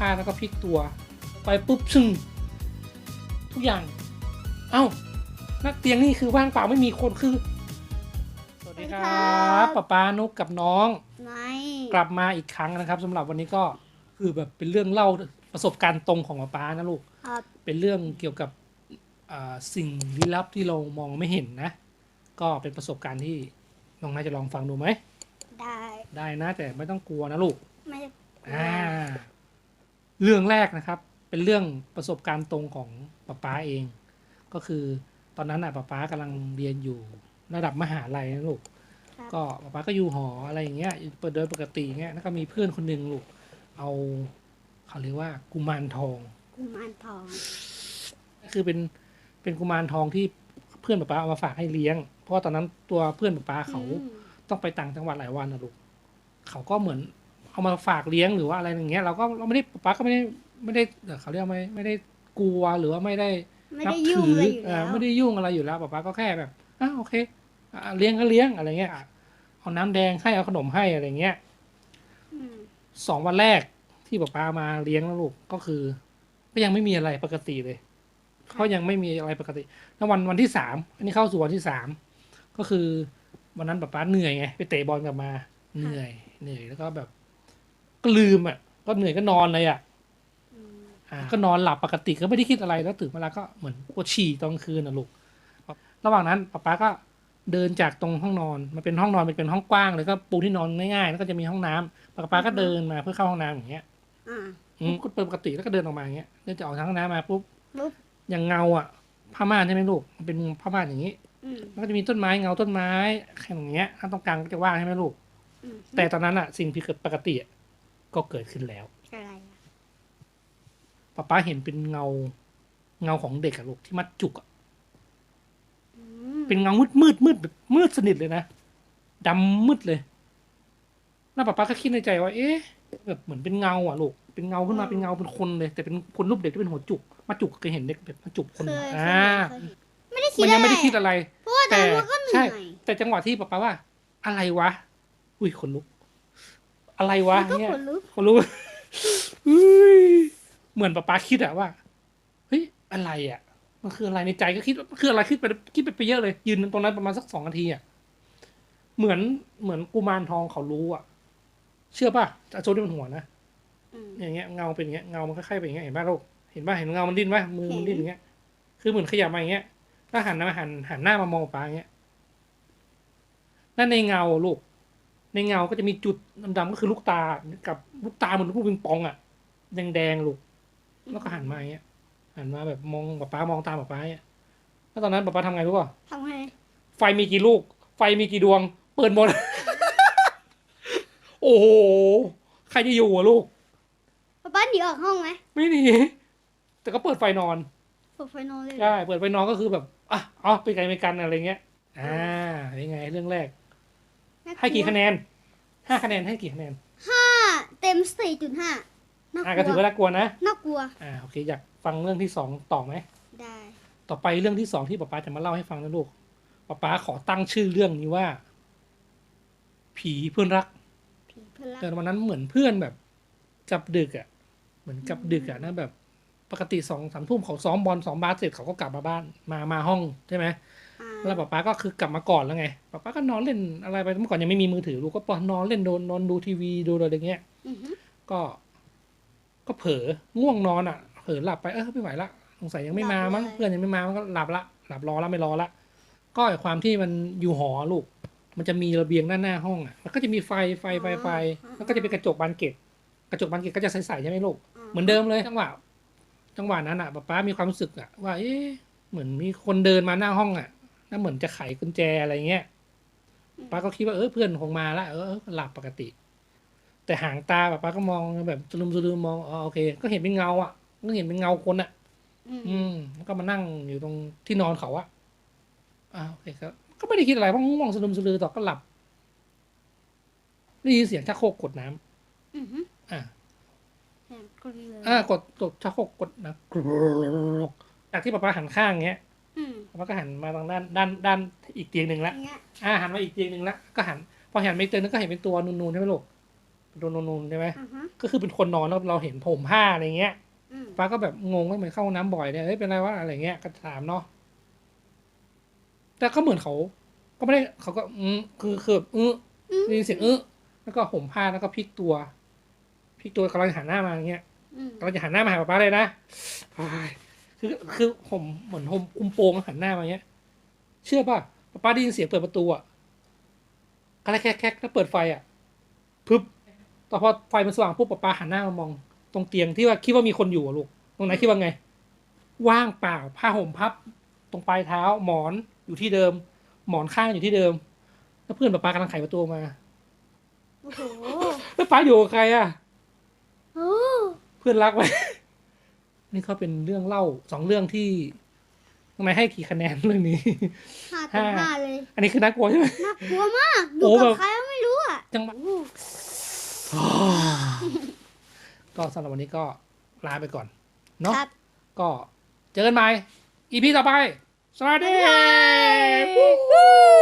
ผ้าแล้วก็พลิกตัว ไปปุ๊บซึ่ง ทุกอย่าง เอ้านักเตียงนี่คือว่างเปล่าไม่มีคนคือ สวัสดีคสวัสดีครัรับบป๊าป๊านุกกับน้อง ไม่กลับมาอีกครั้งนะครับสำหรับวันนี้ก็คือแบบเป็นเรื่องเล่าประสบการณ์ตรงของป๊าป๊านะลูกครับเป็นเรื่องเกี่ยวกับอ่าสิ่งลี้ลับที่เรามองไม่เห็นนะ ก็เป็นประสบการณ์ที่น้องน่าจะลองฟังดูไหม ได้ ได้นะแต่ไม่ต้องกลัวนะลูก ไม่ได้อ่า เรื่องแรกนะครับ เป็นเรื่องประสบการณ์ตรงของป๊าป๊าเอง ก็คือตอนนั้นอะป๊าป๊ากำลังเรียนอยู่ระดับมหาลัยนะลูกครับก็ป๊าป๊าก็อยู่หออะไรอย่างเงี้ยเปิดโดยปกติเงี้ยแล้วก็มีเพื่อนคนหนึ่งลูกเอาเขาเรียกว่ากุมารทอง กุมารทอง คือเป็นเป็นกุมารทองที่เพื่อนป๊าป๊าเอามาฝากให้เลี้ยง เพราะว่าตอนนั้นตัวเพื่อนป๊าป๊าเขาอืมต้องไปต่างจังหวัดหลายวันนะลูกเขาก็เหมือน เอามาฝากเลี้ยงหรือว่าอะไรอย่างเงี้ยเราก็เราไม่ได้ป๊าก็ไม่ได้ไม่ได้เอ่อเขาเรียกว่าไม่ไม่ได้กลัวหรือว่าไม่ได้ไม่นัได้บยุ่งถืเลยอยู่เอ่แล้อวไม่ได้ยุ่งอะไรอยู่แล้วป๊าก็แค่แบบอะโอเคอะเลี้ยงก็เลี้ยงอะไรเงี้ยอะเอาน้ำแดงให้เอาขนมให้อะไรเงี้ยอืมสองวันแรกที่ป๊าป๊ามาเลี้ยงแล้วลูกก็คือ ก็ยังไม่มีอะไรปกติเลยเขายังไม่มีอะไรปกติแล้ววันวันที่สามอันนี้เข้าสู่วันที่สามก็คือวันนั้นป๊าป๊าเหนื่อยไงไปเตะบอลกลับมาเหนื่อยเหนื่อยแล้วก็แบบ ก็ลืมอะ ก็เหนื่อยก็นอนเลยอะอืมอ่าก็นอนหลับปกติก็ไม่ได้คิดอะไรแล้วตื่นมาแล้วก็เหมือนปวดฉี่ตอนกลางคืนนะลูก ระหว่างนั้นป๊าป๊าก็เดินจากตรงห้องนอนมันเป็นห้องนอนมันเป็นห้องกว้างเลยก็ปูที่นอนง่ายๆแล้วก็จะมีห้องน้ำป๊าป๊าก็เดินมาเพื่อเข้าห้องน้ำอย่างเงี้ยอ่าอืมก็เปิดปกติแล้วก็เดินออกมาอย่างเงี้ยเดินจากออกทางห้องน้ำมาปุ๊บปุ๊บอย่างเงาอะผ้าม่านใช่ไหมลูกมันเป็นผ้าม่านอย่างนี้อืมมันก็จะมีต้นไม้เงาต้นไม้แค่อย่างเงี้ยถ้าตรงกลางก็จะว่างใช่ไหมลูกอืมแต่ตอนนั้นอะ สิ่งผิดปกติอะ ก็เกิดขึ้นแล้วอะไรอะป๊าป๊าเห็นเป็นเงาเงาของเด็กอะลูกที่มัดจุกอะอืมเป็นเงามืดมืดมืดแบบมืดสนิทเลยนะดำมืดเลยแล้วป๊าป๊าก็คิดในใจว่า เอ๊ะแบบเหมือนเป็นเงาอะลูกเป็นเงาขึ้นมาเป็นเงาเป็นคนเลย แต่เป็นคนรูปเด็กที่เป็นหัวจุกมาจุกเคยเห็นเด็กแบบมาจุกคนเคยเคยอ่าเคยไม่ได้คิดมันอะยังไรไม่ได้คิดอะไรเพราะว่าตอนนั้นก็เหนื่ใช่อยแต่จังหวะที่ป๊าป๊าว่า อะไรวะ อุ้ยขนลุก อะไรวะก็เนี่ยขนลุกคนรู้อุ้ยเหมือนป๊าป๊าคิดอะว่าเฮ้ยอะไรอะมันคืออะไรในใจก็คิดว่าคืออะไรคิดไปคิดไปไปเยอะเลย ยืนตรงนั้นประมาณสักสองนาทีอะเหมือนเหมือนกุมารทองเขารู้อะเชื่อป่ะอาโจที่มันหัวนะอืมอย่างเงี้ยเงาเป็นอย่างเงี้ยเงามันคล้ายๆเป็นอย่างเงี้ยเห็นป่ะลูกเห็นป่ะเห็นเงามันดิ้นป่ะมือมันดิ้นอย่างเงี้ย คือเหมือนขยับมาอย่างเงี้ยถ้าหันมาหันหันหน้ามามองป๊าอย่างเงี้ยนั่นในเงาลูก ในเงาก็จะมีจุดดำๆก็คือลูกตากับลูกตาเหมือนลูกปิงปองอะแดงๆลูกแล้วก็หันมาอย่างเงี้ยหันมาแบบมองป๊าป๊ามองตามป๊าป๊าเนี่ยแล้วตอนนั้นป๊าป๊าทำไงรู้ป่ะทำไงไฟมีกี่ลูก ไฟมีกี่ดวง เปิดหมด โอ้โห ใครจะอยู่อะลูกป๊าป้าหนีออกห้องไหมไม่หนีแต่ก็เปิดไฟนอน เปิดไฟนอนเลยใช่เปิดไฟนอนก็คือแบบอะอ๋อไปไกลไปกันอะไรเงี้ย อ่ายังไงเรื่องแรกน่า ให้กี่คะลัวแนนห้าคะแนนให้กี่คะแนนห้าเต็มสี่จุดห้าน่าอ่ากลัก็ถือวว่าน่ากลัวนะน่ากลัวอ่าโอเคอยากฟังเรื่องที่สองต่อไหมได้ ต่อไปเรื่องที่สองที่ป๊าป๊าจะมาเล่าให้ฟังนะลูกป๊าป๊าขอตั้งชื่อเรื่องนี้ว่า ผีเพื่อนรักผีเพื่อนรักแต่วันนั้นเหมือนเพื่อนแบบกลับดึกอะ่ะ เหมือนกลับดึกอะ่ะนะแบบปกติสองสามทุ่มเขาซ้อมบอลซ้อมบาสเสร็จเขาก็กลับมาบ้านมามาห้องใช่ไหมอ่า แล้วป๊าป๊าก็คือกลับมาก่อนแล้วไงป๊าป๊าก็นอนเล่นอะไรไปเมื่อก่อนยังไม่มีมือถือลูกก็ปอนอนเล่นโดนนอนดูทีวีดูอะไรอย่างเงี้ยอือฮึก็ ก็เผลอง่วงนอนอะเผลอหลับไปเออไม่ไหวละสงสัยยังไม่มามั้งเพื่อนยังไม่มามันก็หลับละหลับรอละไม่รอละก็ไอ้ความที่มันอยู่หอลูก มันจะมีระเบียงด้านหน้าห้องอะมันก็จะมีไฟไฟไฟไฟแล้วก็จะเป็นกระจกบานเกล็ดกระจกบานเกล็ดก็จะใสๆใช่ไหมลูกเหมือนเดิมเลยจังหวะจังหวะนั้นอะป๊าป๊ามีความรู้สึกอะว่าเอ๊ะเหมือนมีคนเดินมาหน้าห้องอะ แล้วเหมือนจะไขกุญแจอะไรเงี้ยป๊าก็คิดว่าเออเพื่อนคงมาละเออเออหลับปกติ แต่หางตาป๊าป๊าก็มองแบบสลุมสลืมมองอ๋อโอเค ก็เห็นเป็นเงาอะก็เห็นเป็นเงาคนอะ อืมอืมแล้วก็มานั่งอยู่ตรงที่นอนเขาอะอ่าโอเคครับก็ไม่ได้คิดอะไรเพราะง่วงสลุมสลือต่อก็หลับได้ยินเสียงชักโครกกดน้ำอือฮึอ่าเสียงกรีเลยอ่ากดกดชักโครกกดนะกรกจากที่ป๊าป๊าหันข้างเงี้ยอื มป๊าป๊าก็หันมาทางด้านด้านด้านอีกเตียงหนึ่งอละย่างเงี้ยอ่าหันมาอีกเตียงหนึ่งละก็หันพอหันไปอีกเตียงนึงก็เห็นเป็นตัวนูนๆใช่ไหมลูกโดนนนใช่ไหมอ่าฮะก็คือเป็นคนนอนแล้วเราเห็นผมผ้าอะไรเงี้ยอืมป้าก็แบบงงว่าเหมือนเข้าห้องน้ำบ่อยเนี่ยเฮ้ยเป็นไรวะอะไรเงี้ยก็ถามเนาะแต่ก็เหมือนเขา ก็ไม่ได้เขาก็อืมคือคือแบบอืออืมได้ยินเสียงเออแล้วก็ห่มผ้าแล้วก็พลิกตัวพลิกตัวกำลังจะหันหน้ามาอย่างเงี้ยอืมกำลังจะหันหน้ามาหาป้าเลยนะอ้าย คือคือผมเหมือนผมคุมโปงหันหน้ามาอย่างเงี้ย เชื่อป่ะป้าได้ยินเสียงเปิดประตูอะกระแคกแคกแล้วเปิดไฟอะปึ๊บแต่พอไฟมันสว่างปุ๊บป้าหันหน้ามามอง ตรงเตียงที่ว่าคิดว่ามีคนอยู่อะลูกตรงไหนคิดว่าไง ว่างเปล่าผ้าห่มพับ ตรงปลายเท้า หมอนอยู่ที่เดิม หมอนข้างอยู่ที่เดิม แล้วเพื่อนป้ากำลังไขประตูมาโอ้โหแล้วป้าอยู่กับใครอะโอ้เพื่อนรักไว้ นี่เขาเป็นเรื่องเล่าสองเรื่องที่ทำไมให้กี่คะแนนเรื่องนี้ ห้าเต็มห้าเลยอันนี้คือน่ากลัวใช่ไหม น่ากลัวมากโอ้ดูแบกับบใครก็ไม่รู้อะจังหวะโอ้ก็สำหรับวันนี้ก็ลาไปก่อน เนาะครับ ก็เจอกันใหม่อีพีต่อไป สวัสดีบ๊ายบาย